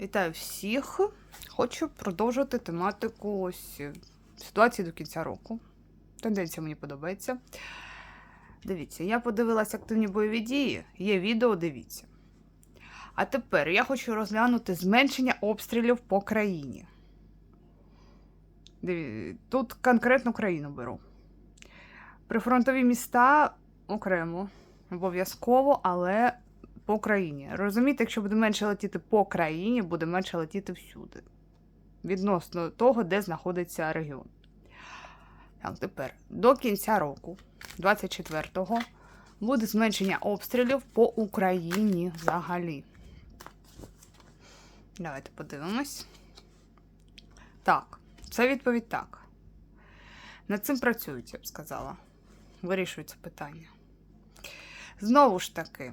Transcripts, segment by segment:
Вітаю всіх. Хочу продовжувати тематику ось е, ситуації до кінця року. Тенденція мені подобається. Дивіться, я подивилася активні бойові дії, є відео, дивіться. А тепер я хочу розглянути зменшення обстрілів по країні. Диві- Тут конкретну країну беру. Прифронтові міста окремо, обов'язково, але по країні. Розумієте, якщо буде менше летіти по країні, буде менше летіти всюди. Відносно того, де знаходиться регіон. Так, тепер до кінця року, 24-го, буде зменшення обстрілів по Україні взагалі. Давайте подивимось. Так, це відповідь так. Над цим працюють, я б сказала. Вирішується питання. Знову ж таки,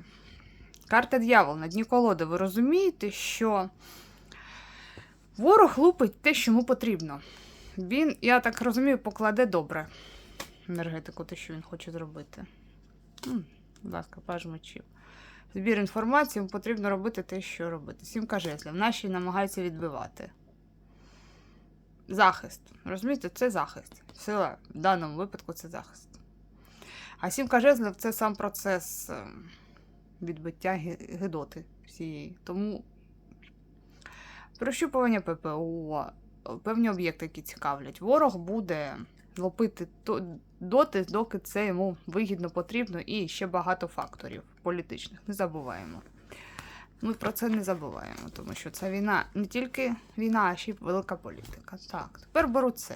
Карта дьявол на дні колоди. Ви розумієте, що ворог лупить те, що йому потрібно. Він, я так розумію, покладе добре енергетику, те, що він хоче зробити. Будь ласка, паж мечів. Збір інформації, йому потрібно робити те, що робити. Сімка жезлів. Наші намагаються відбивати. Захист. Розумієте, це захист. Сила в даному випадку це захист. А сімка жезлів це сам процес. Відбиття гидоти всієї. Тому прощупування ППО, певні об'єкти, які цікавлять. Ворог буде лопити доти, доки це йому вигідно потрібно, і ще багато факторів політичних. Не забуваємо. Ми про це не забуваємо, тому що це війна не тільки війна, а ще й велика політика. Так, тепер беру це.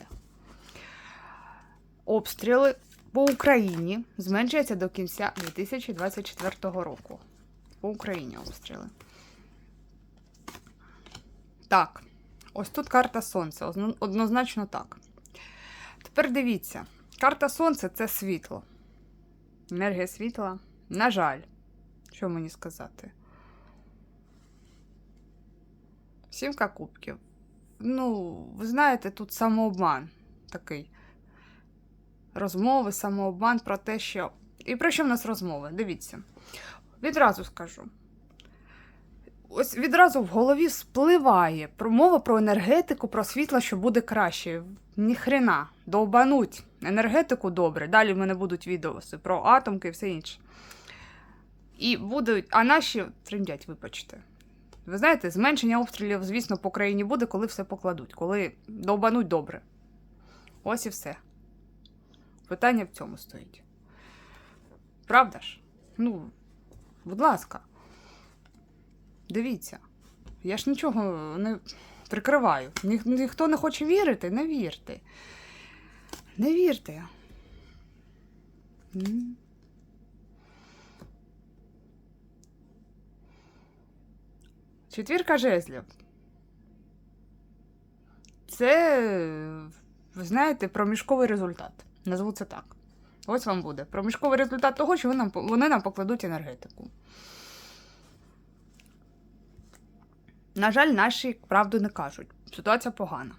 Обстріли по Україні зменшується до кінця 2024 року. По Україні обстріли. Так, ось тут карта Сонця. Однозначно так. Тепер дивіться: карта Сонця це світло. Енергія світла. На жаль, що мені сказати? Сімка кубків. Ну, ви знаєте, тут самообман такий розмови, самообман про те, що. І про що в нас розмови? Дивіться. Відразу скажу. Ось відразу в голові спливає промова про енергетику, про світло, що буде краще. Ніхрена, довбануть енергетику добре. Далі в мене будуть відоси про атомки і все інше. І будуть, а наші триндять, вибачте. Ви знаєте, зменшення обстрілів, звісно, по країні буде, коли все покладуть, коли довбануть добре. Ось і все. Питання в цьому стоїть. Правда ж? Ну, будь ласка. Дивіться. Я ж нічого не прикриваю. Ніх, ніхто не хоче вірити, не вірте. Не вірте. Четвірка жезлів. Це, ви знаєте, проміжковий результат. Назву це так. Ось вам буде. Проміжковий результат того, що вони нам, покладуть енергетику. На жаль, наші правду не кажуть. Ситуація погана.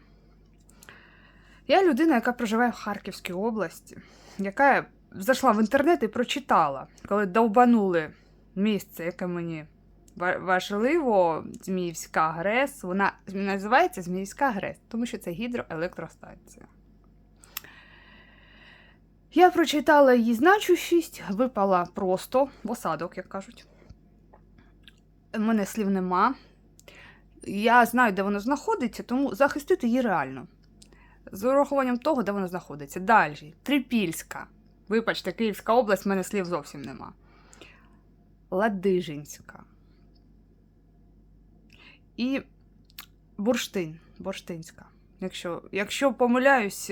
Я людина, яка проживає в Харківській області, яка зайшла в інтернет і прочитала, коли довбанули місце, яке мені важливо, Зміївська ГРЕС. Вона називається Зміївська ГРЕС, тому що це гідроелектростанція. Я прочитала її значущість, випала просто в осадок, як кажуть. У мене слів нема. Я знаю, де воно знаходиться, тому захистити її реально. З урахуванням того, де воно знаходиться. Далі. Трипільська. Вибачте, Київська область, в мене слів зовсім нема. Ладижинська. І Бурштин. Бурштинська. Якщо, якщо помиляюсь,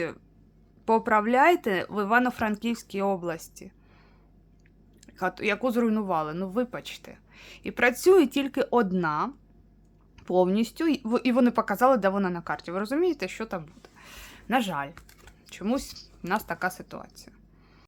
поправляйте в Івано-Франківській області, яку зруйнували. Ну, вибачте. І працює тільки одна повністю, і вони показали, де вона на карті. Ви розумієте, що там буде? На жаль, чомусь в нас така ситуація.